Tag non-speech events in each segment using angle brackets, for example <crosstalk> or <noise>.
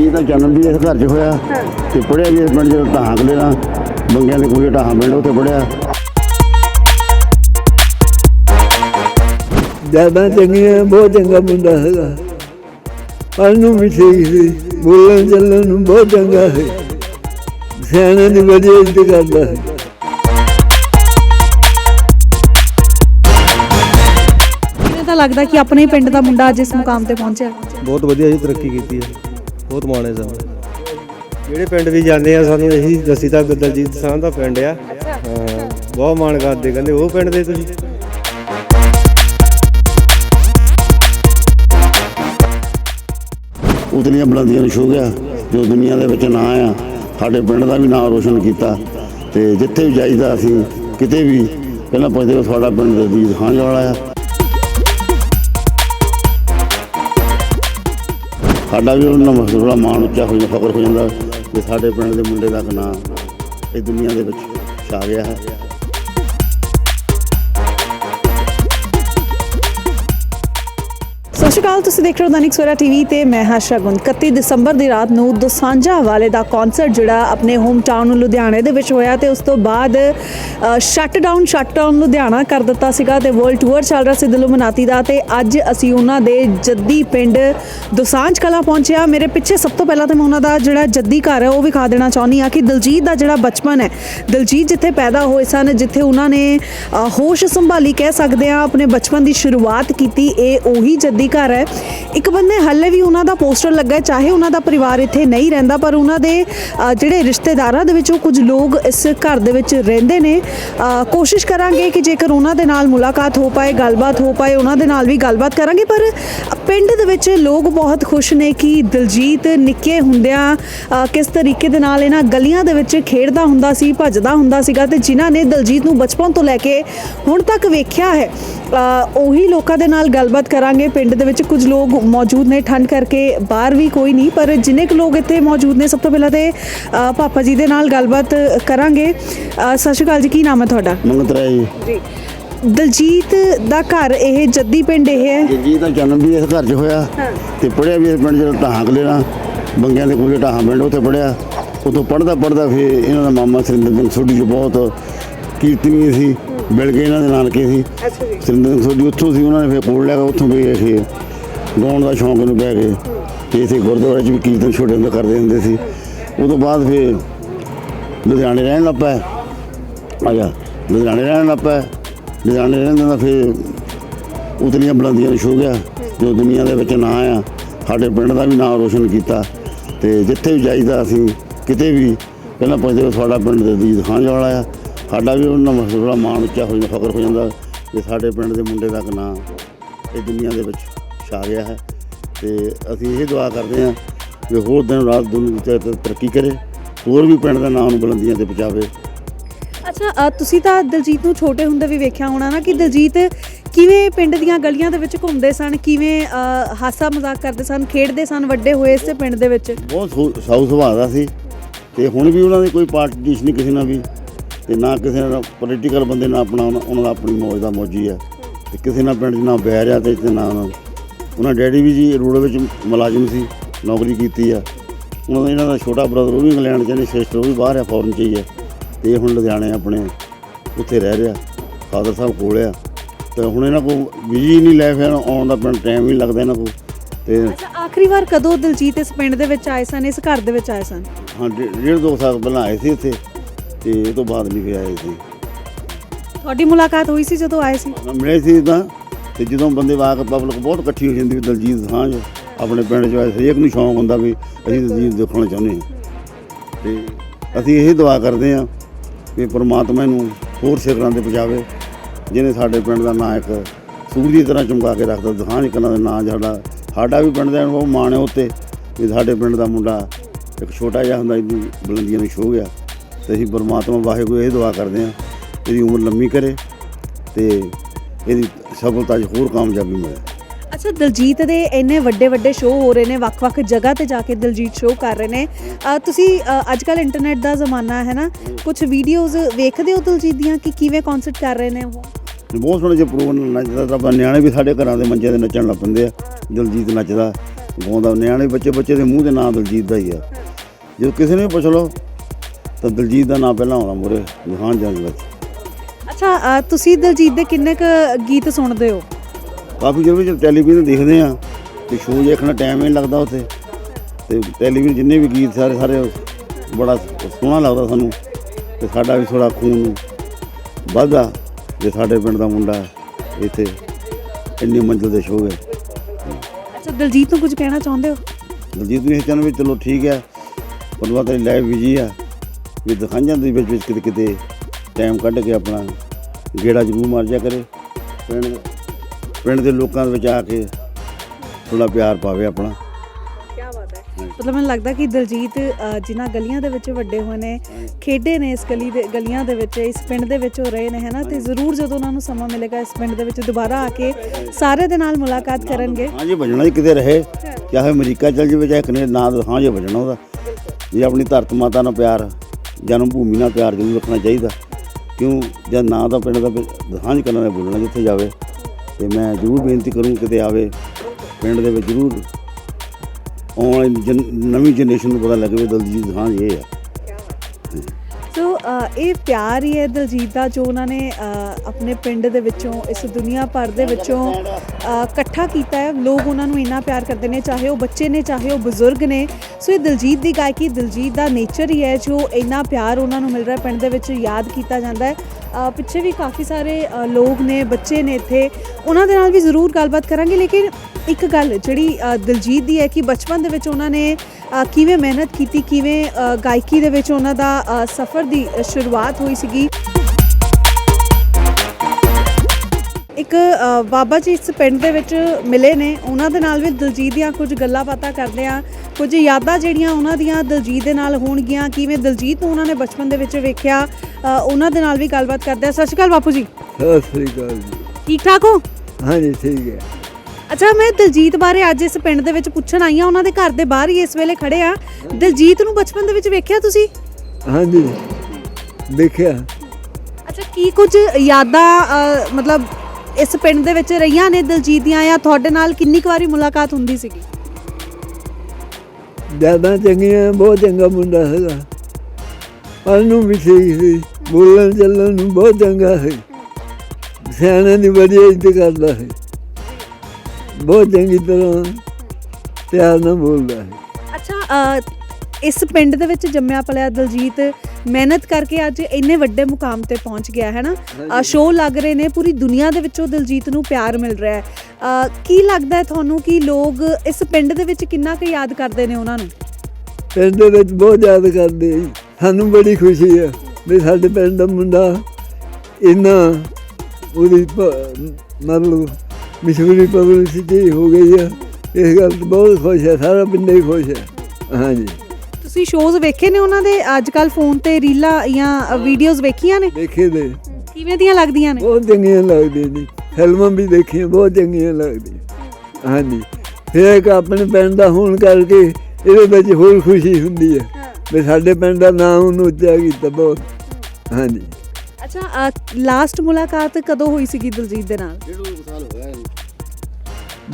ਦਿਲਜੀਤ ਦਾ ਜਨਮ ਵੀ ਇਸ ਘਰ 'ਚ ਹੋਇਆ ਤੇ ਪੜਿਆ ਵੀ ਇਸ ਪਿੰਡ ਢਾਹਾਂ ਕਲੇ ਦਾ ਬੰਗਿਆਂ ਦੇ ਕੋਈ ਢਾਹਾਂ ਪਿੰਡ ਉੱਥੇ ਪੜਿਆ ਜ਼ਿਆਦਾ ਚੰਗੀਆਂ ਬਹੁਤ ਚੰਗਾ ਮੁੰਡਾ ਹੈਗਾ। ਪੜ੍ਹਨ ਨੂੰ ਵੀ ਠੀਕ ਸੀ ਬੋਲਣ ਚੱਲਣ ਨੂੰ ਬਹੁਤ ਚੰਗਾ ਹੈ ਸਿਆਣੇ ਦੀ ਬੜੀ ਇੱਜ਼ਤ ਕਰਦਾ ਹੈ ਕਿਵੇਂ ਤਾਂ ਲੱਗਦਾ ਕਿ ਆਪਣੇ ਪਿੰਡ ਦਾ ਮੁੰਡਾ ਅੱਜ ਇਸ ਮੁਕਾਮ ਤੇ ਪਹੁੰਚਿਆ? ਬਹੁਤ ਵਧੀਆ ਜੀ ਤਰੱਕੀ ਕੀਤੀ ਹੈ। ਬਹੁਤ ਮਾਣੇ ਸਾਨੂੰ। ਜਿਹੜੇ ਪਿੰਡ ਵੀ ਜਾਂਦੇ ਆ ਸਾਨੂੰ ਇਹੀ ਦੱਸੀ ਤਾਂ ਦਲਜੀਤ ਸਾਹ ਦਾ ਪਿੰਡ ਆ। ਹਾਂ ਬਹੁਤ ਮਾਣ ਕਰਦੇ ਕਹਿੰਦੇ ਉਹ ਪਿੰਡ ਦੇ ਤੁਸੀਂ। ਉਤਲੀਆਂ ਬੁਲੰਦੀਆਂ ਨੂੰ ਛੂ ਗਿਆ ਜੋ ਦੁਨੀਆ ਦੇ ਵਿੱਚ ਨਾਂ ਆ ਸਾਡੇ ਪਿੰਡ ਦਾ ਵੀ ਨਾਂ ਰੋਸ਼ਨ ਕੀਤਾ। ਤੇ ਜਿੱਥੇ ਵੀ ਜਾਈਦਾ ਅਸੀਂ ਕਿਤੇ ਵੀ ਪਹਿਲਾਂ ਪੁੱਛਦੇ ਤੁਹਾਡਾ ਪਿੰਡ ਦਿਲਜੀਤ ਖਾਂ ਵਾਲਾ ਆ। ਸਾਡਾ ਵੀ ਉਹਨਾਂ ਮਸੂਲਾ ਮਾਣ ਉੱਚਾ ਹੋ ਜਾਂਦਾ ਫਕਰ ਹੋ ਜਾਂਦਾ। ਕਿ ਸਾਡੇ ਪਿੰਡ ਦੇ ਮੁੰਡੇ ਦਾ ਨਾਂ ਇਹ ਦੁਨੀਆ ਦੇ ਵਿੱਚ ਛਾ ਗਿਆ ਹੈ। ਸਤਿ ਸ਼੍ਰੀ ਅਕਾਲ, ਤੁਸੀਂ ਦੇਖ ਰਹੇ ਹੋ ਦੈਨਿਕ ਸਵੇਰਾ ਟੀਵੀ ਤੇ ਮੈਂ ਹਾਂ ਸ਼ਗੁਨ। 31 ਦਸੰਬਰ ਦੀ ਰਾਤ ਨੂੰ ਦੋਸਾਂਝਾ ਵਾਲੇ ਦਾ ਕਨਸਰਟ ਜਿਹੜਾ ਆਪਣੇ ਹੋਮ ਟਾਊਨ ਲੁਧਿਆਣੇ ਦੇ ਵਿੱਚ ਹੋਇਆ ਤੇ ਉਸ ਤੋਂ ਬਾਅਦ shut down shut down Ludhiana ਕਰ ਦਿੱਤਾ ਸੀਗਾ ਤੇ ਵਰਲਡ ਟੂਰ ਚੱਲ ਰਿਹਾ ਸੀ ਦਿਲੋਂ ਮਨਾਤੀ ਦਾ ਤੇ ਅੱਜ ਅਸੀਂ ਉਹਨਾਂ ਦੇ ਜੱਦੀ ਪਿੰਡ ਦੋਸਾਂਝ ਕਲਾ ਪਹੁੰਚਿਆ। ਮੇਰੇ ਪਿੱਛੇ ਸਭ ਤੋਂ ਪਹਿਲਾਂ ਤਾਂ ਮੈਂ ਉਹਨਾਂ ਦਾ ਜਿਹੜਾ ਜੱਦੀ ਘਰ ਹੈ ਉਹ ਵਿਖਾ ਦੇਣਾ ਚਾਹੁੰਦੀ ਆ ਕਿ ਦਲਜੀਤ ਦਾ ਜਿਹੜਾ ਬਚਪਨ ਹੈ, ਦਲਜੀਤ ਜਿੱਥੇ ਪੈਦਾ ਹੋਏ ਸਨ, ਜਿੱਥੇ ਉਹਨਾਂ ਨੇ ਹੋਸ਼ ਸੰਭਾਲੀ ਕਹਿ ਸਕਦੇ ਆ ਆਪਣੇ ਬਚਪਨ ਦੀ ਸ਼ੁਰੂਆਤ ਕੀਤੀ, ਇਹ ਉਹੀ ਜੱਦੀ ਘਰ ਹੈ। ਇੱਕ ਬੰਦੇ ਹੱਲੇ ਵੀ ਉਹਨਾਂ ਦਾ ਪੋਸਟਰ ਲੱਗਾ ਹੈ, ਚਾਹੇ ਉਹਨਾਂ ਦਾ ਪਰਿਵਾਰ ਇੱਥੇ ਨਹੀਂ ਰਹਿੰਦਾ ਪਰ ਉਹਨਾਂ ਦੇ ਜਿਹੜੇ ਰਿਸ਼ਤੇਦਾਰਾਂ ਦੇ ਵਿੱਚੋਂ ਕੁਝ ਲੋਕ ਇਸ ਘਰ ਦੇ ਵਿੱਚ ਰਹਿੰਦੇ ਨੇ। ਕੋਸ਼ਿਸ਼ ਕਰਾਂਗੇ ਕਿ ਜੇਕਰ ਉਹਨਾਂ ਦੇ ਨਾਲ ਮੁਲਾਕਾਤ ਹੋ ਪਾਏ ਗੱਲਬਾਤ ਹੋ ਪਾਏ ਉਹਨਾਂ ਦੇ ਨਾਲ ਵੀ ਗੱਲਬਾਤ ਕਰਾਂਗੇ ਪਰ ਪਿੰਡ ਦੇ ਵਿੱਚ ਲੋਕ ਬਹੁਤ ਖੁਸ਼ ਨੇ ਕਿ ਦਿਲਜੀਤ ਨਿੱਕੇ ਹੁੰਦਿਆਂ ਕਿਸ ਤਰੀਕੇ ਦੇ ਨਾਲ ਇਹਨਾਂ ਗਲੀਆਂ ਦੇ ਵਿੱਚ ਖੇਡਦਾ ਹੁੰਦਾ ਸੀ ਭੱਜਦਾ ਹੁੰਦਾ ਸੀਗਾ ਤੇ ਜਿਨ੍ਹਾਂ ਨੇ ਦਿਲਜੀਤ ਨੂੰ ਬਚਪਨ ਤੋਂ ਲੈ ਕੇ ਹੁਣ ਤੱਕ ਵੇਖਿਆ ਹੈ। ਉਹੀ ਲੋਕਾਂ ਦੇ ਨਾਲ ਗੱਲਬਾਤ ਕਰਾਂਗੇ। ਪਿੰਡ ਦੇ ਵਿੱਚ ਕੁਝ ਲੋਕ ਮੌਜੂਦ ਨੇ। ਠੰਡ ਕਰਕੇ ਬਾਹਰ ਵੀ ਕੋਈ ਨਹੀਂ ਪਰ ਜਿੰਨੇ ਕੁ ਲੋਕ ਇੱਥੇ ਮੌਜੂਦ ਨੇ ਸਭ ਤੋਂ ਪਹਿਲਾਂ ਤੇ ਪਾਪਾ ਜੀ ਦੇ ਨਾਲ ਗੱਲਬਾਤ ਕਰਾਂਗੇ। ਸਤਿ ਸ਼੍ਰੀ ਅਕਾਲ ਜੀ ਕੀ ਨਾਮ ਹੈ ਤੁਹਾਡਾ? ਮੰਗਤ ਰਾਏ। ਜੀ। ਦਲਜੀਤ ਦਾ ਘਰ ਇਹ ਜੱਦੀ ਪਿੰਡ ਇਹ ਹੈ? ਦਿਲਜੀਤ ਦਾ ਜਨਮ ਵੀ ਇਸ ਘਰ 'ਚ ਹੋਇਆ ਤੇ ਪੜਿਆ ਵੀ ਇਸ ਪਿੰਡ ਢਾਹਾਂ ਕਲੇ ਦਾ ਬੰਗਿਆਂ ਦੇ ਕੋਈ ਢਾਹਾਂ ਪਿੰਡ ਉੱਥੇ ਪੜਿਆ ਉਦੋਂ ਪੜਦਾ ਪੜਦਾ ਫਿਰ ਇਹਨਾਂ ਦਾ ਮਾਮਾ ਸਰਿੰਦਰ ਸਿੰਘ ਸੋਢੀ ਜੋ ਬਹੁਤ ਕੀਰਤਨੀ ਸੀ। ਮਿਲ ਗਏ ਇਹਨਾਂ ਦੇ ਨਾਨਕੇ ਸੀ। ਅੱਛਾ ਜੀ। ਸਰਿੰਦਰ ਸਿੰਘ ਸੋਢੀ ਉੱਥੋਂ ਸੀ ਉਹਨਾਂ ਨੇ ਫਿਰ ਕੋਲ ਲਿਆ ਕੇ ਉੱਥੋਂ ਵੀ ਇਹ ਗਾਉਣ ਦਾ ਸ਼ੌਂਕ ਨੂੰ ਪੈ ਗਏ। ਤੇ ਇਥੇ ਗੁਰਦੁਆਰੇ 'ਚ ਵੀ ਕੀਰਤਨ ਛੋਟੇ ਹੁੰਦੇ ਕਰਦੇ ਹੁੰਦੇ ਸੀ। ਉਦੋਂ ਬਾਅਦ ਫਿਰ ਲੁਧਿਆਣੇ ਰਹਿਣ ਲੱਗ ਪਿਆ ਆ ਜਾ ਲੁਧਿਆਣੇ ਰਹਿਣ ਲੱਗ ਪਿਆ ਲੁਧਿਆਣੇ ਰਹਿੰਦੇ ਦਾ ਫਿਰ ਉਤਲੀਆਂ ਬੁਲੰਦੀਆਂ ਨੂੰ ਛੂ ਗਿਆ। ਜੋ ਦੁਨੀਆ ਦੇ ਵਿੱਚ ਨਾਂ ਆ ਸਾਡੇ ਪਿੰਡ ਦਾ ਵੀ ਨਾਂ ਰੋਸ਼ਨ ਕੀਤਾ। ਤੇ ਜਿੱਥੇ ਵੀ ਜਾਈਦਾ ਅਸੀਂ ਕਿਤੇ ਵੀ ਪਹਿਲਾਂ ਪੁੱਛਦੇ ਤੁਹਾਡਾ ਪਿੰਡ ਦਿਲਜੀਤ ਖਾਂ ਵਾਲਾ ਆ। ਸਾਡਾ ਵੀ ਉਹਨਾਂ ਮਸੂਲਾ ਮਾਣ ਉੱਚਾ ਹੋ ਜਾਂਦਾ ਫਕਰ ਹੋ ਜਾਂਦਾ। ਕਿ ਸਾਡੇ ਪਿੰਡ ਦੇ ਮੁੰਡੇ ਦਾ ਨਾਂ ਇਹ ਦੁਨੀਆ ਦੇ ਵਿੱਚ ਛਾ ਗਿਆ ਹੈ। ਤੇ ਅਸੀਂ ਇਹ ਦੁਆ ਕਰਦੇ ਹਾਂ ਕਿ ਹੋਰ ਦਿਨ ਰਾਤ ਦੁਨੀਆ ਤੇ ਤਰੱਕੀ ਕਰੇ ਹੋਰ ਵੀ ਪਿੰਡ ਦਾ ਨਾਮ ਨੂੰ ਬੁਲੰਦੀਆਂ ਤੇ ਪਹੁੰਚਾਵੇ। ਅੱਛਾ ਤੁਸੀਂ ਤਾਂ ਦਲਜੀਤ ਨੂੰ ਛੋਟੇ ਹੁੰਦੇ ਵੀ ਵੇਖਿਆ ਹੋਣਾ ਨਾ ਕਿ ਦਲਜੀਤ ਕਿਵੇਂ ਪਿੰਡ ਦੀਆਂ ਗਲੀਆਂ ਦੇ ਵਿੱਚ ਘੁੰਮਦੇ ਸਨ ਕਿਵੇਂ ਹਾਸਾ ਮਜ਼ਾਕ ਕਰਦੇ ਸਨ ਖੇਡਦੇ ਸਨ ਵੱਡੇ ਹੋਏ ਇਸੇ ਪਿੰਡ ਦੇ ਵਿੱਚ? ਬਹੁਤ ਸੌ- ਸਾਊ ਸੁਭਾਅ ਦਾ ਸੀ। ਤੇ ਹੁਣ ਵੀ ਉਹਨਾਂ ਦੀ ਕੋਈ ਪਾਰਟੀਸ਼ਨ ਨਹੀਂ ਕਿਸੇ ਨਾਲ ਵੀ। ਤੇ ਨਾ ਕਿਸੇ ਨਾਲ ਪੋਲੀਟੀਕਲ ਬੰਦੇ ਨਾਲ ਆਪਣਾ ਉਹਨਾਂ ਦਾ ਆਪਣੀ ਮੌਜ ਦਾ ਮੌਜੀ ਆ ਤੇ ਕਿਸੇ ਨਾਲ ਪਿੰਡ 'ਚ ਨਾ ਬਹਿ ਰਿਆ ਤੇ ਇੱਥੇ ਨਾ ਉਹਨਾਂ ਡੈਡੀ ਵੀ ਜੀ ਰੋਡ ਵਿੱਚ ਮੁਲਾਜ਼ਮ ਸੀ ਨੌਕਰੀ ਕੀਤੀ ਆ। ਉਹਨਾਂ ਦਾ ਇਹਨਾਂ ਦਾ ਛੋਟਾ ਬ੍ਰਦਰ ਉਹ ਵੀ ਇੰਗਲੈਂਡ 'ਚ ਨੇ ਸਿਸਟਰ ਉਹ ਵੀ ਬਾਹਰ ਆ ਫੋਰਨ 'ਚ ਹੀ ਆ। ਤੇ ਹੁਣ ਲੁਧਿਆਣੇ ਆਪਣੇ ਉੱਥੇ ਰਹਿ ਰਿਹਾ ਫਾਦਰ ਸਾਹਿਬ ਕੋਲ ਆ। ਤੇ ਹੁਣ ਇਹਨਾਂ ਕੋਲ ਬਿਜ਼ੀ ਨਹੀਂ ਲੈ ਫਿਰ ਆਉਣ ਦਾ ਪਿੰਡ ਟਾਈਮ ਹੀ ਲੱਗਦਾ ਇਹਨਾਂ ਕੋਲ। ਤੇ ਅੱਛਾ ਆਖਰੀ ਵਾਰ ਕਦੋਂ ਦਲਜੀਤ ਇਸ ਪਿੰਡ ਦੇ ਵਿੱਚ ਆਏ ਸਨ ਇਸ ਘਰ ਦੇ ਵਿੱਚ ਆਏ ਸਨ? ਹਾਂ ਡੇਢ ਦੋ ਸਾਲ ਪਹਿਲਾਂ ਆਏ ਸੀ ਇੱਥੇ। ਤੇ ਇਹ ਤੋਂ ਬਾਅਦ ਨਹੀਂ ਆਏ ਸੀ। ਤੁਹਾਡੀ ਮੁਲਾਕਾਤ ਹੋਈ ਸੀ ਜਦੋਂ ਆਏ ਸੀ? ਮਿਲੇ ਸੀ ਤਾਂ ਤੇ ਜਦੋਂ ਬੰਦੇ ਵਾਕ ਪਬਲਿਕ ਬਹੁਤ ਇਕੱਠੀ ਹੋ ਜਾਂਦੀ ਦਲਜੀਤ ਸਾਂਝ ਆਪਣੇ ਪਿੰਡ 'ਚ ਆਏ ਹਰੇਕ ਨੂੰ ਸ਼ੌਂਕ ਹੁੰਦਾ ਵੀ ਅਸੀਂ ਦਲਜੀਤ ਦੇਖਣਾ ਚਾਹੁੰਦੇ ਹਾਂ। ਤੇ ਅਸੀਂ ਇਹ ਦੁਆ ਕਰਦੇ ਹਾਂ ਕਿ ਪ੍ਰਮਾਤਮਾ ਨੂੰ ਹੋਰ ਸਿਖਰਾਂ ਤੇ ਪਹੁੰਚਾਵੇ ਜਿਹਨੇ ਸਾਡੇ ਪਿੰਡ ਦਾ ਨਾਂ ਇੱਕ ਸੂਰਜ ਦੀ ਤਰ੍ਹਾਂ ਚਮਕਾ ਕੇ ਰੱਖਦਾ ਦਸਾਂਝ ਕਲਾਂ ਦਾ ਨਾਂ ਸਾਡਾ ਸਾਡਾ ਵੀ ਪਿੰਡ ਦਾ ਉਹ ਮਾਣ ਹੈ ਉੱਤੇ ਵੀ ਸਾਡੇ ਪਿੰਡ ਦਾ ਮੁੰਡਾ ਇੱਕ ਛੋਟਾ ਜਿਹਾ ਹੁੰਦਾ ਇਹਨੂੰ ਬੁਲੰਦੀਆਂ ਨੂੰ ਛੋ ਗਿਆ। ਤੇ ਅਸੀਂ ਪਰਮਾਤਮਾ ਵਾਹਿਗੁਰੂ ਇਹ ਦੁਆ ਕਰਦੇ ਹਾਂ ਇਹਦੀ ਉਮਰ ਲੰਮੀ ਕਰੇ ਤੇ ਇਹਦੀ ਸਫਲਤਾ 'ਚ ਹੋਰ ਕਾਮਯਾਬੀ ਮਿਲੇ। ਅੱਛਾ ਦਲਜੀਤ ਦੇ ਇੰਨੇ ਵੱਡੇ ਵੱਡੇ ਸ਼ੋਅ ਹੋ ਰਹੇ ਨੇ ਵੱਖ-ਵੱਖ ਜਗ੍ਹਾ ਤੇ ਜਾ ਕੇ ਦਲਜੀਤ ਸ਼ੋਅ ਕਰ ਰਹੇ ਨੇ। ਅ, ਤੁਸੀਂ ਅੱਜ ਕੱਲ ਇੰਟਰਨੈਟ ਦਾ ਜ਼ਮਾਨਾ ਹੈ ਨਾ ਕੁਝ ਵੀਡੀਓਜ਼ ਵੇਖਦੇ ਹੋ ਦਲਜੀਤ ਦੀਆਂ ਕਿ ਕਿਵੇਂ ਕਨਸਰਟ ਕਰ ਰਹੇ ਨੇ ਉਹ? ਬਹੁਤ ਸੋਹਣੇ ਜਿਹੇ ਪ੍ਰੋਗਰਾਮ ਨੱਚਦਾ ਤਾਂ ਆਪਾਂ ਨਿਆਣੇ ਵੀ ਸਾਡੇ ਘਰਾਂ ਦੇ ਮੰਜੇ ਤੇ ਨੱਚਣ ਲੱਗ ਪੈਂਦੇ ਆ। ਦਲਜੀਤ ਨੱਚਦਾ ਗਾਉਂਦਾ ਨਿਆਣੇ ਬੱਚੇ ਬੱਚੇ ਦੇ ਮੂੰਹ ਦੇ ਨਾਂ ਦਲਜੀਤ ਦਾ ਹੀ ਆ। ਜੇ ਕਿਸੇ ਨੂੰ ਵੀ ਪੁੱਛ ਲਓ ਤਾਂ ਦਲਜੀਤ ਦਾ ਨਾਂ ਪਹਿਲਾਂ ਆਉਂਦਾ ਮੂਹਰੇ ਜਹਾਨ ਜੰਗ ਵਿੱਚ ਅੱਛਾ ਅ, ਤੁਸੀਂ ਦਿਲਜੀਤ ਦੇ ਕਿੰਨੇ ਕੁ ਗੀਤ ਸੁਣਦੇ ਹੋ? ਕਾਫੀ ਜਦੋਂ ਵੀ ਟੈਲੀਵਿਜ਼ਨ ਦੇਖਦੇ ਆ ਤੇ ਸ਼ੋਅ ਦੇਖਣ ਟਾਈਮ ਨਹੀਂ ਲੱਗਦਾ ਉੱਥੇ। ਤੇ ਟੈਲੀਵਿਜ਼ਨ ਜਿੰਨੇ ਵੀ ਗੀਤ ਸਾਰੇ ਸਾਰੇ ਬੜਾ ਸੋਹਣਾ ਲੱਗਦਾ ਸਾਨੂੰ। ਤੇ ਸਾਡਾ ਵੀ ਥੋੜਾ ਖੂਨ ਵੱਧਦਾ ਜੇ ਸਾਡੇ ਪਿੰਡ ਦਾ ਮੁੰਡਾ ਇੱਥੇ ਇੰਨੀ ਮੰਜ਼ਿਲ ਦੇ ਸ਼ੋਅ ਹੈ। ਅੱਛਾ ਦਿਲਜੀਤ ਨੂੰ ਕੁਝ ਕਹਿਣਾ ਚਾਹੁੰਦੇ ਹੋ? ਦਲਜੀਤ ਨੂੰ ਚਾਹੁੰਦੇ ਵੀ ਚਲੋ ਠੀਕ ਹੈ ਪਰਵਾ ਤੇਰੀ ਲਾਈਵ ਬਿਜ਼ੀ ਆ। ਵੀ ਦਿਖਾਈਆਂ ਦੇ ਵਿੱਚ ਵਿੱਚ ਕਿਤੇ ਕਿਤੇ ਟਾਈਮ ਕੱਢ ਕੇ ਆਪਣਾ ਗੇੜਾ ਜ਼ਰੂਰ ਮਾਰ ਜਾ ਕਰੇ। ਪਿੰਡ ਪਿੰਡ ਦੇ ਲੋਕਾਂ ਦੇ ਵਿੱਚ ਆ ਕੇ ਥੋੜਾ ਪਿਆਰ ਪਾਵੇ ਆਪਣਾ। ਕੀ ਬਾਤ ਹੈ। ਮਤਲਬ ਮੈਨੂੰ ਲੱਗਦਾ ਕਿ ਦਿਲਜੀਤ ਜਿਨ੍ਹਾਂ ਗਲੀਆਂ ਦੇ ਵਿੱਚ ਵੱਡੇ ਹੋਏ ਨੇ ਖੇਡੇ ਨੇ ਇਸ ਗਲੀ ਦੇ ਗਲੀਆਂ ਦੇ ਵਿੱਚ ਇਸ ਪਿੰਡ ਦੇ ਵਿੱਚ ਹੋ ਰਹੇ ਨੇ ਹੈ ਨਾ ਤੇ ਜ਼ਰੂਰ ਜਦੋਂ ਉਹਨਾਂ ਨੂੰ ਸਮਾਂ ਮਿਲੇਗਾ ਇਸ ਪਿੰਡ ਦੇ ਵਿੱਚ ਦੁਬਾਰਾ ਆ ਕੇ ਸਾਰੇ ਦੇ ਨਾਲ ਮੁਲਾਕਾਤ ਕਰਨਗੇ। ਹਾਂ ਜੇ ਵਜਣਾ ਹੀ ਕਿਤੇ ਰਹੇ। ਚਾਹੇ ਅਮਰੀਕਾ ਚਲ ਜਾਵੇ ਚਾਹੇ ਕਨੇ ਨਾ ਹਾਂ ਜੇ ਵਜਣਾ ਉਹਦਾ। ਜੇ ਆਪਣੀ ਧਰਤ ਮਾਤਾ ਨਾਲ ਪਿਆਰ ਜਨਮ ਭੂਮੀ ਨਾਲ ਪਿਆਰ ਜ਼ਰੂਰ ਰੱਖਣਾ ਚਾਹੀਦਾ। ਕਿਉਂ? ਜਦ ਨਾ ਤਾਂ ਪਿੰਡ ਦਾ ਸਾਂਝ ਕਰਨਾ ਨੇ ਬੋਲਣਾ ਜਿੱਥੇ ਜਾਵੇ। ਤੇ ਮੈਂ ਜ਼ਰੂਰ ਬੇਨਤੀ ਕਰੂੰ ਕਿਤੇ ਆਵੇ। ਪਿੰਡ ਦੇ ਵਿੱਚ ਜ਼ਰੂਰ ਆਉਣ ਵਾਲੀ ਜਨ- ਨਵੀਂ ਜਨਰੇਸ਼ਨ ਨੂੰ ਪਤਾ ਲੱਗੇ ਵੀ ਦਲਜੀਤ ਦਹਾਂਜ ਇਹ ਆ। ਇਹ ਪਿਆਰ ਹੀ ਹੈ ਦਲਜੀਤ ਦਾ ਜੋ ਉਹਨਾਂ ਨੇ ਆਪਣੇ ਪਿੰਡ ਦੇ ਵਿੱਚੋਂ, ਇਸ ਦੁਨੀਆ ਭਰ ਦੇ ਵਿੱਚੋਂ ਇਕੱਠਾ ਕੀਤਾ ਹੈ। ਲੋਕ ਉਹਨਾਂ ਨੂੰ ਇੰਨਾ ਪਿਆਰ ਕਰਦੇ ਨੇ, ਚਾਹੇ ਉਹ ਬੱਚੇ ਨੇ, ਚਾਹੇ ਉਹ ਬਜ਼ੁਰਗ ਨੇ। ਸੋ ਇਹ ਦਲਜੀਤ ਦੀ ਗਾਇਕੀ, ਦਲਜੀਤ ਦਾ ਨੇਚਰ ਹੀ ਹੈ, ਜੋ ਇੰਨਾ ਪਿਆਰ ਉਹਨਾਂ ਨੂੰ ਮਿਲ ਰਿਹਾ ਪਿੰਡ ਦੇ ਵਿੱਚ ਯਾਦ ਕੀਤਾ ਜਾਂਦਾ ਹੈ। ਪਿੱਛੇ ਵੀ ਕਾਫੀ ਸਾਰੇ ਲੋਕ ਨੇ, ਬੱਚੇ ਨੇ ਇੱਥੇ। ਉਹਨਾਂ ਦੇ ਨਾਲ ਵੀ ਜ਼ਰੂਰ ਗੱਲਬਾਤ ਕਰਾਂਗੇ, ਲੇਕਿਨ ਇੱਕ ਗੱਲ ਜਿਹੜੀ ਦਿਲਜੀਤ ਦੀ ਹੈ ਕਿ ਬਚਪਨ ਦੇ ਵਿੱਚ ਉਹਨਾਂ ਨੇ ਕਿਵੇਂ ਮਿਹਨਤ ਕੀਤੀ ਕਿਵੇਂ ਗਾਇਕੀ ਦੇ ਵਿੱਚ ਉਹਨਾਂ ਦਾ ਸਫ਼ਰ ਦੀ ਸ਼ੁਰੂਆਤ ਹੋਈ ਸੀਗੀ। ਇੱਕ ਬਾਬਾ ਜੀ ਇਸ ਪਿੰਡ ਦੇ ਵਿੱਚ ਮਿਲੇ ਨੇ। ਉਹਨਾਂ ਦੇ ਨਾਲ ਵੀ ਦਿਲਜੀਤ ਦੀਆਂ ਕੁਝ ਗੱਲਾਂ ਬਾਤਾਂ ਕਰਦੇ ਆ। ਕੁਝ ਯਾਦਾਂ ਜਿਹੜੀਆਂ ਉਹਨਾਂ ਦੀਆਂ ਦਿਲਜੀਤ ਦੇ ਨਾਲ ਹੋਣਗੀਆਂ ਕਿਵੇਂ ਦਿਲਜੀਤ ਨੂੰ ਉਹਨਾਂ ਨੇ ਬਚਪਨ ਦੇ ਵਿੱਚ ਵੇਖਿਆ ਉਹਨਾਂ ਦੇ ਨਾਲ ਵੀ ਗੱਲਬਾਤ ਕਰਦੇ ਆ। ਸਤਿ ਸ਼੍ਰੀ ਅਕਾਲ ਬਾਪੂ ਜੀ। ਸਤਿ ਸ੍ਰੀ ਅਕਾਲ ਜੀ। ਠੀਕ ਠਾਕ ਹੋ? ਹਾਂਜੀ ਠੀਕ ਹੈ। ਅੱਛਾ ਮੈਂ ਦਿਲਜੀਤ ਬਾਰੇ ਅੱਜ ਇਸ ਪਿੰਡ ਦੇ ਵਿੱਚ ਪੁੱਛਣ ਆਈ ਆ ਉਹਨਾਂ ਦੇ ਘਰ ਦੇ ਬਾਹਰ ਹੀ ਇਸ ਵੇਲੇ ਖੜੇ ਆ ਦਿਲਜੀਤ ਨੂੰ ਬਚਪਨ ਦੇ ਵਿੱਚ ਵੇਖਿਆ ਤੁਸੀਂ? ਹਾਂਜੀ ਦੇਖਿਆ। ਅੱਛਾ ਕੀ ਕੁਝ ਯਾਦਾਂ ਅ, ਮਤਲਬ ਇਸ ਪਿੰਡ ਦੇ ਵਿੱਚ ਰਹੀਆਂ ਨੇ ਦਿਲਜੀਤ ਦੀਆਂ ਜਾਂ ਤੁਹਾਡੇ ਨਾਲ ਕਿੰਨੀ ਕੁ ਵਾਰੀ ਮੁਲਾਕਾਤ ਹੁੰਦੀ ਸੀਗੀ? ਜ਼ਿਆਦਾ ਚੰਗੀਆਂ ਬਹੁਤ ਚੰਗਾ ਮੁੰਡਾ ਹੈਗਾ ਪੜ੍ਹਨ ਨੂੰ ਵੀ ਠੀਕ ਸੀ ਬੋਲਣ ਚੱਲਣ ਨੂੰ ਬਹੁਤ ਚੰਗਾ ਹੈ ਸਿਆਣੇ ਦੀ ਬੜੀ ਇੱਜ਼ਤ ਕਰਦਾ ਹੈ ਬਹੁਤ ਚੰਗੀ ਤਰ੍ਹਾਂ ਪਿਆਰ ਨਾਲ ਬੋਲਦਾ ਹੈ। ਅੱਛਾ ਇਸ ਪਿੰਡ ਦੇ ਵਿੱਚ ਜੰਮਿਆ ਪਲਿਆ ਦਿਲਜੀਤ ਮਿਹਨਤ ਕਰਕੇ ਅੱਜ ਇੰਨੇ ਵੱਡੇ ਮੁਕਾਮ ਤੇ ਪਹੁੰਚ ਗਿਆ ਹੈ ਨਾ? ਸ਼ੋਅ ਲੱਗ ਰਹੇ ਨੇ ਪੂਰੀ ਦੁਨੀਆ ਦੇ ਵਿੱਚੋਂ ਦਿਲਜੀਤ ਨੂੰ ਪਿਆਰ ਮਿਲ ਰਿਹਾ ਹੈ। ਅ, ਕੀ ਲੱਗਦਾ ਹੈ ਤੁਹਾਨੂੰ ਕਿ ਲੋਕ ਇਸ ਪਿੰਡ ਦੇ ਵਿੱਚ ਕਿੰਨਾ ਕੁ ਯਾਦ ਕਰਦੇ ਨੇ ਉਹਨਾਂ ਨੂੰ? ਪਿੰਡ ਦੇ ਵਿੱਚ ਬਹੁਤ ਯਾਦ ਕਰਦੇ ਜੀ। ਸਾਨੂੰ ਬੜੀ ਖੁਸ਼ੀ ਹੈ ਵੀ ਸਾਡੇ ਪਿੰਡ ਦਾ ਮੁੰਡਾ ਇੰਨਾ ਉਹਦੀ ਮਤਲਬ ਮਸ਼ਹੂਰੀ ਪਬਲਿਸਿਟੀ ਹੋ ਗਈ ਹੈ ਇਸ ਗੱਲ ਤੋਂ ਬਹੁਤ ਖੁਸ਼ ਹੈ ਸਾਰਾ ਪਿੰਡ ਹੀ ਖੁਸ਼ ਹੈ। ਹਾਂਜੀ। ਤੁਸੀਂ ਸ਼ੋਜ਼ ਵੇਖੇ ਨੇ ਉਹਨਾਂ ਦੇ? ਅੱਜ ਕੱਲ ਫੋਨ ਤੇ ਰੀਲਾਂ ਜਾਂ ਵੀਡੀਓਜ਼ ਵੇਖੀਆਂ ਨੇ? ਦੇਖੇ ਦੇ ਕਿਵੇਂ ਦੀਆਂ ਲੱਗਦੀਆਂ ਨੇ? ਬਹੁਤ ਚੰਗੀਆਂ ਲੱਗਦੀਆਂ ਜੀ। ਫਿਲਮਾਂ ਵੀ ਦੇਖੀਆਂ ਬਹੁਤ ਚੰਗੀਆਂ ਲੱਗਦੀਆਂ। ਹਾਂਜੀ। ਫਿਰ ਇੱਕ ਆਪਣੇ ਪਿੰਡ ਦਾ ਹੋਣ ਕਰਕੇ ਇਹਦੇ ਵਿੱਚ ਹੋਰ ਖੁਸ਼ੀ ਹੁੰਦੀ ਹੈ। ਵੀ ਸਾਡੇ ਪਿੰਡ ਦਾ ਨਾਮ ਉਹਨੂੰ ਉੱਚਾ ਕੀਤਾ ਬਹੁਤ। ਹਾਂਜੀ। ਅੱਛਾ ਲਾਸਟ ਮੁਲਾਕਾਤ ਕਦੋਂ ਹੋਈ ਸੀਗੀ ਦਿਲਜੀਤ ਦੇ ਨਾਲ?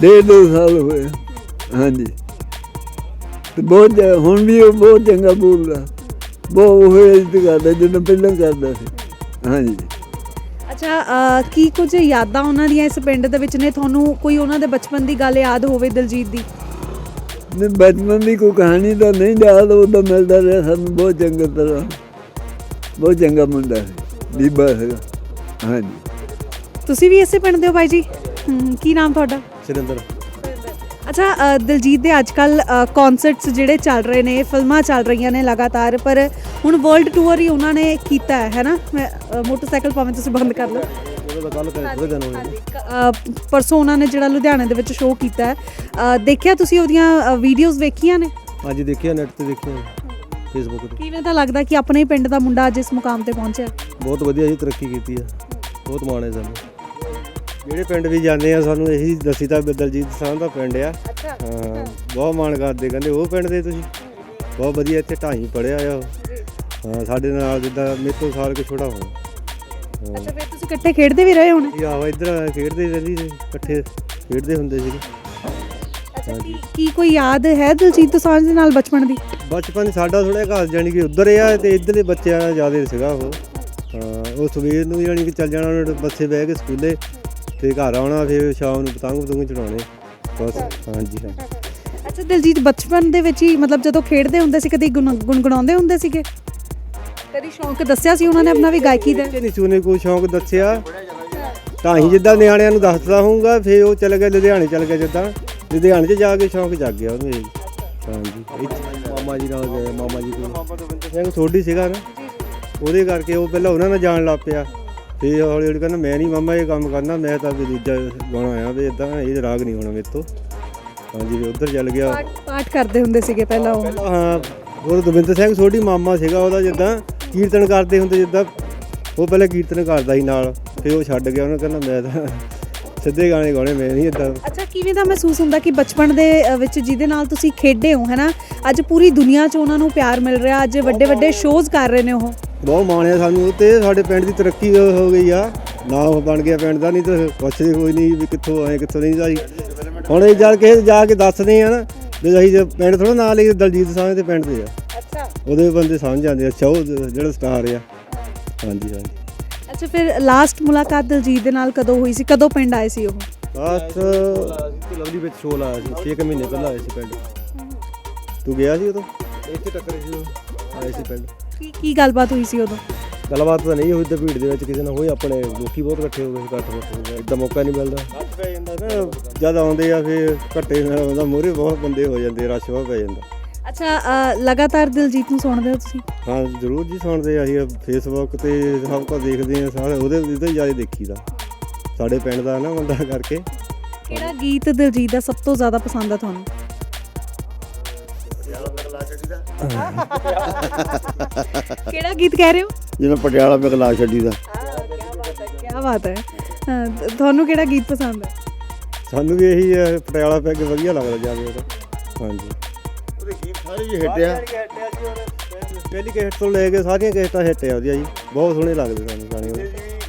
ਡੇਢ ਦੋ ਸਾਲ ਹੋਏ ਹਾਂਜੀ। ਤੇ ਬਹੁਤ ਹੁਣ ਵੀ ਉਹ ਬਹੁਤ ਚੰਗਾ ਬੋਲਦਾ। ਬਹੁਤ ਉਹ ਇੱਜ਼ਤ ਕਰਦਾ ਜਦੋਂ ਪਹਿਲਾਂ ਕਰਦਾ ਸੀ। ਹਾਂਜੀ। ਅੱਛਾ ਕੀ ਕੁਝ ਯਾਦਾਂ ਉਹਨਾਂ ਦੀਆਂ ਇਸ ਪਿੰਡ ਦੇ ਵਿੱਚ ਨੇ? ਤੁਹਾਨੂੰ ਕੋਈ ਉਹਨਾਂ ਦੇ ਬਚਪਨ ਦੀ ਗੱਲ ਯਾਦ ਹੋਵੇ ਦਿਲਜੀਤ ਦੀ? ਨੇ ਬਚਪਨ ਦੀ ਕੋਈ ਕਹਾਣੀ ਤਾਂ ਨਹੀਂ ਯਾਦ ਉਹ ਤਾਂ ਮਿਲਦਾ ਰਿਹਾ ਸਾਨੂੰ ਬਹੁਤ ਚੰਗਾ ਤਰ੍ਹਾਂ। ਬਹੁਤ ਚੰਗਾ ਮੁੰਡਾ ਹੈ ਬੀਬਾ ਹੈਗਾ ਹਾਂਜੀ। ਤੁਸੀਂ ਵੀ ਇਸੇ ਪਿੰਡ ਦੇ ਹੋ ਬਾਈ ਜੀ? ਹਮ, ਕੀ ਨਾਮ ਤੁਹਾਡਾ? ਸੁਰਿੰਦਰ। ਅੱਛਾ ਅ, ਦਿਲਜੀਤ ਦੇ ਅੱਜ ਕੱਲ ਕਨਸਰਟਸ ਜਿਹੜੇ ਚੱਲ ਰਹੇ ਨੇ ਫਿਲਮਾਂ ਚੱਲ ਰਹੀਆਂ ਨੇ ਲਗਾਤਾਰ ਪਰ ਹੁਣ ਵਰਲਡ ਟੂਰ ਹੀ ਉਹਨਾਂ ਨੇ ਕੀਤਾ ਹੈ ਹੈਨਾ? ਮੈਂ ਅ, ਮੋਟਰਸਾਈਕਲ ਭਾਵੇਂ ਤੁਸੀਂ ਬੰਦ ਕਰ ਲਓ। ਉਹਦਾ ਅ, ਪਰਸੋਂ ਉਹਨਾਂ ਨੇ ਜਿਹੜਾ ਲੁਧਿਆਣੇ ਦੇ ਵਿੱਚ ਸ਼ੋਅ ਕੀਤਾ ਹੈ। ਅ, ਦੇਖਿਆ ਤੁਸੀਂ ਉਹਦੀਆਂ ਵੀਡੀਓਜ਼ ਵੇਖੀਆਂ ਨੇ? ਅੱਜ ਦੇਖਿਆ ਨੈਟ ਤੇ ਦੇਖਿਆ ਫੇਸਬੁੱਕ ਤੇ। ਕਿਵੇਂ ਤਾਂ ਲੱਗਦਾ ਕਿ ਆਪਣੇ ਹੀ ਪਿੰਡ ਦਾ ਮੁੰਡਾ ਅੱਜ ਇਸ ਮੁਕਾਮ ਤੇ ਪਹੁੰਚਿਆ? ਬਹੁਤ ਵਧੀਆ ਜੀ ਤਰੱਕੀ ਕੀਤੀ ਆ। ਬਹੁਤ ਮਾਣ ਹੈ ਸਾਨੂੰ। ਜਿਹੜੇ ਪਿੰਡ ਵੀ ਜਾਂਦੇ ਆ ਸਾਨੂੰ ਇਹੀ ਦੱਸੀ ਤਾਂ ਦਲਜੀਤ ਸਾਹ ਦਾ ਪਿੰਡ ਆ। ਬਹੁਤ ਮਾਣ ਕਰਦੇ ਕਹਿੰਦੇ ਉਹ ਪਿੰਡ ਦੇ ਤੁਸੀਂ? ਬਹੁਤ ਵਧੀਆ ਇੱਥੇ ਢਾਈ ਪੜਿਆ ਆ ਹਾਂ ਸਾਡੇ ਨਾਲ ਜਿੱਦਾਂ ਮੇਰੇ ਤੋਂ ਸਾਲ ਕੁ ਛੋਟਾ ਹੋਣਾ। ਅੱਛਾ ਫਿਰ ਤੁਸੀਂ ਇਕੱਠੇ ਖੇਡਦੇ ਵੀ ਰਹੇ ਹੋਣੇ? ਜੀ ਆਹੋ ਇੱਧਰ ਖੇਡਦੇ ਰਹਿੰਦੀ ਸੀ ਇਕੱਠੇ ਖੇਡਦੇ ਹੁੰਦੇ ਸੀਗੇ। ਕੀ ਕੋਈ ਯਾਦ ਹੈ ਦਿਲਜੀਤ ਦੋਸਾਂਝ ਦੇ ਨਾਲ ਬਚਪਨ ਦੀ? ਬਚਪਨ ਸਾਡਾ ਥੋੜਾ ਘਰ ਜਾਣੀ ਕਿ ਉੱਧਰ ਆ ਤੇ ਇੱਧਰ ਦੇ ਬੱਚਿਆਂ ਦਾ ਜ਼ਿਆਦਾ ਸੀਗਾ ਉਹ। ਹਾਂ ਉਹ ਸਵੇਰ ਨੂੰ ਜਾਣੀ ਕਿ ਚੱਲ ਜਾਣਾ ਉਹਨੇ ਬੱਸੇ ਬਹਿ ਕੇ ਸਕੂਲੇ ਤੇ ਘਰ ਆਉਣਾ ਫਿਰ ਸ਼ਾਮ ਨੂੰ ਪਤੰਗ ਪਤੰਗ ਚੜਾਉਣੇ ਬਸ ਹਾਂਜੀ ਹਾਂ ਅੱਛਾ ਦਿਲਜੀਤ ਬਚਪਨ ਦੇ ਵਿੱਚ ਹੀ ਮਤਲਬ ਜਦੋਂ ਖੇਡਦੇ ਹੁੰਦੇ ਸੀ ਕਦੀ ਗੁਣ- ਗੁਣਗੁਣਾਉਂਦੇ ਹੁੰਦੇ ਸੀਗੇ? ਕਦੀ ਸ਼ੌਂਕ ਦੱਸਿਆ ਸੀ ਉਹਨਾਂ ਨੇ ਆਪਣਾ ਵੀ ਗਾਇਕੀ ਦਾ? ਕਿ ਨਹੀਂ ਸੀ ਉਹਨੇ ਕੋਈ ਸ਼ੌਂਕ ਦੱਸਿਆ। ਤਾਂ ਹੀ ਜਿੱਦਾਂ ਨਿਆਣਿਆਂ ਨੂੰ ਦੱਸਦਾ ਹੋਊਗਾ ਫਿਰ ਉਹ ਚਲ ਗਿਆ ਲੁਧਿਆਣੇ ਚਲ ਗਿਆ ਜਿੱਦਾਂ। ਲੁਧਿਆਣੇ 'ਚ ਜਾ ਕੇ ਸ਼ੌਂਕ ਜਾਗ ਗਿਆ ਉਹਨੂੰ ਇਹ। ਹਾਂਜੀ ਇੱਥੇ ਮਾਮਾ ਜੀ ਨਾਲ ਗਏ ਮਾਮਾ ਜੀ ਕੋਲ। ਦਵਿੰਦਰ ਸਿੰਘ ਥੋੜੀ ਸੀਗਾ ਨਾ। ਉਹਦੇ ਕਰਕੇ ਉਹ ਪਹਿਲਾਂ ਉਹਨਾਂ ਨਾਲ ਜਾਣ ਲੱਗ ਪਿਆ। ਫਿਰ ਹੌਲੀ ਹੌਲੀ ਕਹਿੰਦਾ ਮੈਂ ਨਹੀਂ ਮਾਮਾ ਇਹ ਕੰਮ ਕਰਨਾ ਮੈਂ ਤਾਂ ਵੀ ਦੂਜਾ ਗਾਣਾ ਆਇਆ ਵੀ ਇਦਾਂ ਇਹ ਰਾਗ ਨਹੀਂ ਹੋਣਾ ਮੇਰੇ ਤੋਂ। ਹਾਂਜੀ ਵੀ ਉੱਧਰ ਚੱਲ ਗਿਆ। ਪਾਠ ਪਾਠ ਕਰਦੇ ਹੁੰਦੇ ਸੀਗੇ ਪਹਿਲਾਂ ਉਹ। ਪਹਿਲਾਂ ਹਾਂ ਉਹ ਦਵਿੰਦਰ ਸਿੰਘ ਛੋਟੀ ਮਾਮਾ ਸੀਗਾ ਉਹਦਾ ਜਿੱਦਾਂ ਕੀਰਤਨ ਕਰਦੇ ਹੁੰਦੇ ਜਿੱਦਾਂ ਉਹ ਪਹਿਲਾਂ ਕੀਰਤਨ ਕਰਦਾ ਸੀ ਨਾਲ। ਫਿਰ ਉਹ ਛੱਡ ਗਿਆ ਉਹਨੇ ਕਹਿੰਦਾ ਮੈਂ ਤਾਂ ਸਿੱਧੇ ਗਾਣੇ ਗਾਉਣੇ ਮੈਂ ਨਹੀਂ ਇਦਾਂ ਅੱਛਾ ਕਿਵੇਂ ਦਾ ਮਹਿਸੂਸ ਹੁੰਦਾ ਕਿ ਬਚਪਨ ਦੇ ਅ, ਵਿੱਚ ਜਿਹਦੇ ਨਾਲ ਤੁਸੀਂ ਖੇਡੇ ਹੋ ਹੈਨਾ? ਅੱਜ ਪੂਰੀ ਦੁਨੀਆ 'ਚ ਉਹਨਾਂ ਨੂੰ ਪਿਆਰ ਮਿਲ ਰਿਹਾ ਅੱਜ ਵੱਡੇ ਵੱਡੇ ਸ਼ੋਜ਼ ਕਰ ਰਹੇ ਨੇ ਉਹ। ਬਹੁਤ ਮਾਣਿਆ ਸਾਨੂੰ ਤੇ ਸਾਡੇ ਪਿੰਡ ਦੀ ਤਰੱਕੀ ਹੋ ਹੋ ਗਈ ਆ। ਨਾ ਉਹ ਬਣ ਗਿਆ ਪਿੰਡ ਦਾ ਨਹੀਂ ਤਾਂ ਪੁੱਛਦੇ ਕੋਈ ਨਹੀਂ ਵੀ ਕਿੱਥੋਂ ਆਏ ਕਿੱਥੋਂ ਨਹੀਂ ਆਈ ਹੁਣ ਇਹ ਜਾ ਕੇ ਜਾ ਕੇ ਦੱਸਦੇ ਆ ਨਾ ਵੀ ਅਸੀਂ ਜੇ ਪਿੰਡ ਥੋੜਾ ਨਾਂ ਲਈ ਦਲਜੀਤ ਸਾਹ ਦੇ ਪਿੰਡ ਦੇ ਆ। ਅੱਛਾ। ਉਹਦੇ ਬੰਦੇ ਸਮਝ ਜਾਂਦੇ ਆ ਅੱਛਾ ਉਹ ਜਿਹੜਾ ਸਟਾਰ ਆ। ਹਾਂਜੀ ਹਾਂਜੀ। ਅੱਛਾ ਫਿਰ ਲਾਸਟ ਮੁਲਾਕਾਤ ਦਿਲਜੀਤ ਦੇ ਨਾਲ ਕਦੋਂ ਹੋਈ ਸੀ? ਕਦੋਂ ਪਿੰਡ ਆਏ ਸੀ ਉਹ? ਲਾਸਟ ਲਵਲੀ ਵਿੱਚ ਸ਼ੋਅ ਲਾਇਆ ਸੀ 6 ਮਹੀਨੇ ਪਹਿਲਾਂ ਆਏ ਸੀ ਪਿੰਡ। ਤੂੰ ਗਿਆ ਸੀ ਉਦੋਂ? ਇੱਥੇ ਟੱਕਰੇ ਸੀ ਉਹ ਆਏ ਸੀ ਪਿੰਡ। ਕੀ ਕੀ ਗੱਲਬਾਤ ਹੋਈ ਸੀ ਉਦੋਂ? ਗੱਲਬਾਤ ਤਾਂ ਨਹੀਂ ਹੋਈ ਤੇ ਭੀੜ ਦੇ ਵਿੱਚ ਕਿਸੇ ਨਾਲ ਹੋਈ ਆਪਣੇ ਲੋਕੀ ਬਹੁਤ ਇਕੱਠੇ ਹੋ ਗਏ ਇਕੱਠ ਹੋ ਗਏ। ਇਦਾਂ ਮੌਕਾ ਨਹੀਂ ਮਿਲਦਾ। ਹੱਥ ਪੈ ਜਾਂਦਾ। ਨਾ ਜਦ ਆਉਂਦੇ ਆ ਫਿਰ ਘੱਟੇ ਨਾਲ ਆਉਂਦਾ ਮੂਹਰੇ ਬਹੁਤ ਬੰਦੇ ਹੋ ਜਾਂਦੇ ਰਸ਼ ਬਹੁਤ ਪੈ ਜਾਂਦਾ। ਅੱਛਾ ਅ, ਲਗਾਤਾਰ ਦਿਲਜੀਤ ਨੂੰ ਸੁਣਦੇ ਹੋ ਤੁਸੀਂ? ਹਾਂ ਜ਼ਰੂਰ ਜੀ ਸੁਣਦੇ ਆ ਅਸੀਂ। ਫੇਸਬੁੱਕ ਤੇ ਸਭ ਕੁਝ ਦੇਖਦੇ ਆ ਸਾਰੇ। ਉਹਦੇ ਉਹਦੇ ਜ਼ਿਆਦਾ ਦੇਖੀਦਾ। ਸਾਡੇ ਪਿੰਡ ਦਾ ਨਾ ਮੁੰਡਾ ਕਰਕੇ। ਕਿਹੜਾ ਗੀਤ ਦਿਲਜੀਤ ਦਾ ਸਭ ਤੋਂ ਜ਼ਿਆਦਾ ਪਸੰਦ ਆ ਤੁਹਾਨੂੰ? <laughs> ਕਿਹੜਾ ਗੀਤ ਕਹਿ ਰਹੇ ਹੋ? ਜਿਹਨੂੰ ਪਟਿਆਲਾ ਪੇ ਗਲਾ ਛੱਡੀ ਦਾ। ਕੀ ਬਾਤ ਹੈ। ਤ- ਤੁਹਾਨੂੰ ਕਿਹੜਾ ਗੀਤ ਪਸੰਦ ਹੈ? ਸਾਨੂੰ ਵੀ ਇਹੀ ਹੈ ਪਟਿਆਲਾ ਪੈਗ ਵਧੀਆ ਲੱਗਦਾ ਜਾਵੇ ਉਹਦਾ ਹਾਂਜੀ। ਉਹਦੇ ਗੀਤ ਸਾਰੇ ਹੀ ਹਿੱਟਿਆ ਪਹਿਲੀ ਕੇਸਟ ਤੋਂ ਲੈ ਕੇ ਸਾਰੀਆਂ ਕੇਸਟਾਂ ਹਿੱਟ ਆ ਉਹਦੀਆਂ ਜੀ। ਬਹੁਤ ਸੋਹਣੇ ਲੱਗਦੇ ਸਾਨੂੰ ਗਾਣੇ ਉਹ।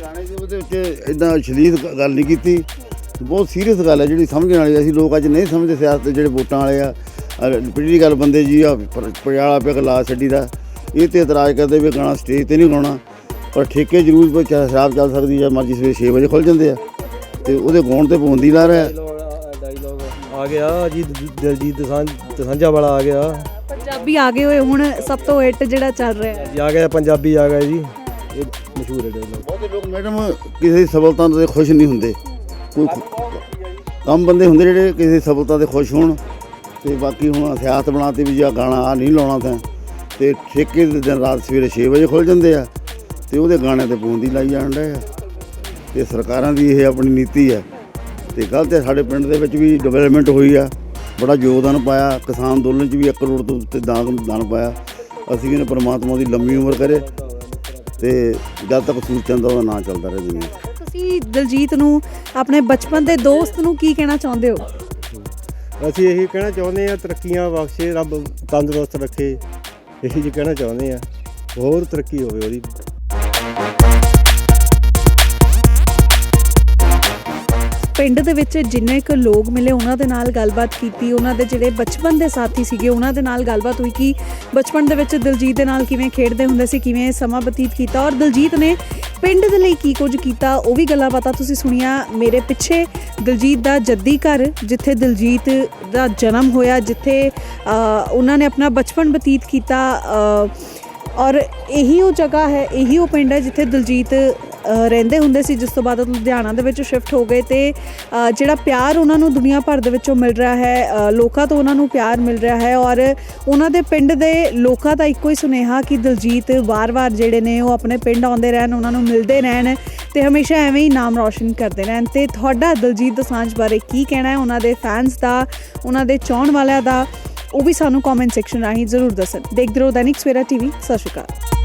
ਗਾਣੇ ਦੇ ਉਹਦੇ ਵਿੱਚ ਇਦਾਂ ਸ਼ਲੀਦ ਗੱਲ ਨਹੀਂ ਕੀਤੀ। ਬਹੁਤ ਸੀਰੀਅਸ ਗੱਲ ਹੈ ਜਿਹੜੀ ਸਮਝਣ ਵਾਲੀ ਅਸੀਂ ਲੋਕ ਅੱਜ ਨਹੀਂ ਸਮਝਦੇ ਸਿਆਸਤ ਦੇ ਜਿਹੜੇ ਵੋਟਾਂ ਵਾਲੇ ਆ। ਪਿਛਲੀ ਗੱਲ ਬੰਦੇ ਜੀ ਆ ਪ- ਪਟਿਆਲਾ ਪੇ ਗਲਾ ਛੱਡੀ ਦਾ। ਇਹ ਤੇ ਇਤਰਾਜ਼ ਕਰਦੇ ਵੀ ਗਾਣਾ ਸਟੇਜ ਤੇ ਨਹੀਂ ਗਾਉਣਾ ਪਰ ਠੇਕੇ ਜ਼ਰੂਰ ਪਰ ਸ਼ਰਾਬ ਚੱਲ ਸਕਦੀ ਹੈ ਮਰਜ਼ੀ ਸਵੇਰੇ 6 ਵਜੇ ਖੁੱਲ ਜਾਂਦੇ ਆ। ਤੇ ਉਹਦੇ ਗਾਉਣ ਤੇ ਪਾਬੰਦੀ ਲਾ ਰਿਹਾ। ਆ ਗਿਆ ਜੀ ਦਿਲਜੀਤ ਦਸਾਂਝ ਦਸਾਂਝਾ ਵਾਲਾ ਆ ਗਿਆ। ਪੰਜਾਬੀ ਆ ਗਏ ਹੋਏ ਹੁਣ ਸਭ ਤੋਂ ਹਿੱਟ ਜਿਹੜਾ ਚੱਲ ਰਿਹਾ ਹੈ। ਜੀ ਆ ਗਿਆ ਪੰਜਾਬੀ ਆ ਗਿਆ ਜੀ। ਇਹ ਮਸ਼ਹੂਰ ਹੈ ਬਹੁਤੇ ਲੋਕ ਮੈਡਮ ਕਿਸੇ ਦੀ ਸਫਲਤਾ ਤੇ ਖੁਸ਼ ਨਹੀਂ ਹੁੰਦੇ। ਕੋਈ ਕੰਮ ਬੰਦੇ ਹੁੰਦੇ ਜਿਹੜੇ ਕਿਸੇ ਦੀ ਸਫਲਤਾ ਤੇ ਖੁਸ਼ ਹੋਣ ਤੇ ਬਾਕੀ ਹੁਣ ਸਿਆਸਤ ਬਣਾਤੀ ਵੀ ਜਾਂ ਗਾਣਾ ਆ ਨਹੀਂ ਲਾਉਣਾ ਤਾਂ ਤੇ ਠੇਕੇ ਦੇ ਦਿਨ ਰਾਤ ਸਵੇਰੇ 6 ਵਜੇ ਖੁੱਲ ਜਾਂਦੇ ਆ ਤੇ ਉਹਦੇ ਗਾਣੇ ਤੇ ਪਾਬੰਦੀ ਲਾਈ ਜਾਣ ਡਏ ਆ। ਤੇ ਸਰਕਾਰਾਂ ਦੀ ਇਹ ਆਪਣੀ ਨੀਤੀ ਹੈ ਤੇ ਗਲਤ ਹੈ। ਸਾਡੇ ਪਿੰਡ ਦੇ ਵਿੱਚ ਵੀ ਡਿਵੈਲਪਮੈਂਟ ਹੋਈ ਆ। ਬੜਾ ਯੋਗਦਾਨ ਪਾਇਆ। ਕਿਸਾਨ ਅੰਦੋਲਨ 'ਚ ਵੀ 1 ਕਰੋੜ ਤੋਂ ਉੱਤੇ ਦਾਨ ਦਾਨ ਪਾਇਆ। ਅਸੀਂ ਕਹਿੰਦੇ ਪ੍ਰਮਾਤਮਾ ਦੀ ਲੰਮੀ ਉਮਰ ਕਰੇ ਤੇ ਜਦ ਤੱਕ ਸੂਰਚੰਦ ਦਾ ਉਹਦਾ ਨਾਂ ਚੱਲਦਾ ਰਹੇ 'ਚ ਤੁਸੀਂ ਦਿਲਜੀਤ ਨੂੰ ਆਪਣੇ ਬਚਪਨ ਦੇ ਦੋਸਤ ਨੂੰ ਕੀ ਕਹਿਣਾ ਚਾਹੁੰਦੇ ਹੋ? ਅਸੀਂ ਇਹੀ ਕਹਿਣਾ ਚਾਹੁੰਦੇ ਆ ਤਰੱਕੀਆਂ ਬਖਸ਼ੇ ਰੱਬ ਤੰਦਰੁਸਤ ਰੱਖੇ। ਇਹੀ ਜੀ ਕਹਿਣਾ ਚਾਹੁੰਦੇ ਆ ਹੋਰ ਤਰੱਕੀ ਹੋਵੇ ਉਹਦੀ। ਪਿੰਡ ਦੇ ਵਿੱਚ ਜਿੰਨੇ ਕੁ ਲੋਕ ਮਿਲੇ, ਉਹਨਾਂ ਦੇ ਨਾਲ ਗੱਲਬਾਤ ਕੀਤੀ, ਉਹਨਾਂ ਦੇ ਜਿਹੜੇ ਬਚਪਨ ਦੇ ਸਾਥੀ ਸੀਗੇ, ਉਹਨਾਂ ਦੇ ਨਾਲ ਗੱਲਬਾਤ ਹੋਈ ਕਿ ਬਚਪਨ ਦੇ ਵਿੱਚ ਦਿਲਜੀਤ ਦੇ ਨਾਲ ਕਿਵੇਂ ਖੇਡਦੇ ਹੁੰਦੇ ਸੀ, ਕਿਵੇਂ ਸਮਾਂ ਬਤੀਤ ਕੀਤਾ ਔਰ ਦਿਲਜੀਤ ਨੇ ਪਿੰਡ ਦੇ ਲਈ ਕੀ ਕੁਝ ਕੀਤਾ, ਉਹ ਵੀ ਗੱਲਾਂ ਬਾਤਾਂ ਤੁਸੀਂ ਸੁਣੀਆਂ। ਮੇਰੇ ਪਿੱਛੇ ਦਿਲਜੀਤ ਦਾ ਜੱਦੀ ਘਰ, ਜਿੱਥੇ ਦਿਲਜੀਤ ਦਾ ਜਨਮ ਹੋਇਆ, ਜਿੱਥੇ ਉਹਨਾਂ ਨੇ ਆਪਣਾ ਬਚਪਨ ਬਤੀਤ ਕੀਤਾ ਔਰ ਇਹੀ ਉਹ ਜਗ੍ਹਾ ਹੈ, ਇਹੀ ਉਹ ਪਿੰਡ ਹੈ, ਜਿੱਥੇ ਦਿਲਜੀਤ ਰਹਿੰਦੇ ਹੁੰਦੇ ਸੀ, ਜਿਸ ਤੋਂ ਬਾਅਦ ਉਹ ਲੁਧਿਆਣਾ ਦੇ ਵਿੱਚ ਸ਼ਿਫਟ ਹੋ ਗਏ ਤੇ ਜਿਹੜਾ ਪਿਆਰ ਉਹਨਾਂ ਨੂੰ ਦੁਨੀਆ ਭਰ ਦੇ ਵਿੱਚੋਂ ਮਿਲ ਰਿਹਾ ਹੈ ਲੋਕਾਂ ਤੋਂ ਉਹਨਾਂ ਨੂੰ ਪਿਆਰ ਮਿਲ ਰਿਹਾ ਹੈ ਔਰ ਉਹਨਾਂ ਦੇ ਪਿੰਡ ਦੇ ਲੋਕਾਂ ਦਾ ਇੱਕੋ ਹੀ ਸੁਨੇਹਾ ਕਿ ਦਿਲਜੀਤ ਵਾਰ-ਵਾਰ ਜਿਹੜੇ ਨੇ ਉਹ ਆਪਣੇ ਪਿੰਡ ਆਉਂਦੇ ਰਹਿਣ, ਉਹਨਾਂ ਨੂੰ ਮਿਲਦੇ ਰਹਿਣ ਤੇ ਹਮੇਸ਼ਾ ਐਵੇਂ ਹੀ ਨਾਮ ਰੌਸ਼ਨ ਕਰਦੇ ਰਹਿਣ। ਤੇ ਤੁਹਾਡਾ ਦਿਲਜੀਤ ਦੋਸਾਂਝ ਬਾਰੇ ਕੀ ਕਹਿਣਾ ਹੈ? ਉਹਨਾਂ ਦੇ ਫੈਨਸ ਦਾ, ਉਹਨਾਂ ਦੇ ਚਾਹਣ ਵਾਲਿਆਂ ਦਾ, ਉਹ ਵੀ ਸਾਨੂੰ ਕਮੈਂਟ ਸੈਕਸ਼ਨ ਰਾਹੀਂ ਜ਼ਰੂਰ ਦੱਸਣ। ਦੇਖਦੇ ਰਹੋ ਦੈਨਿਕ ਸਵੇਰਾ ਟੀਵੀ ਸਤਿ ਸ਼੍ਰੀ ਅਕਾਲ।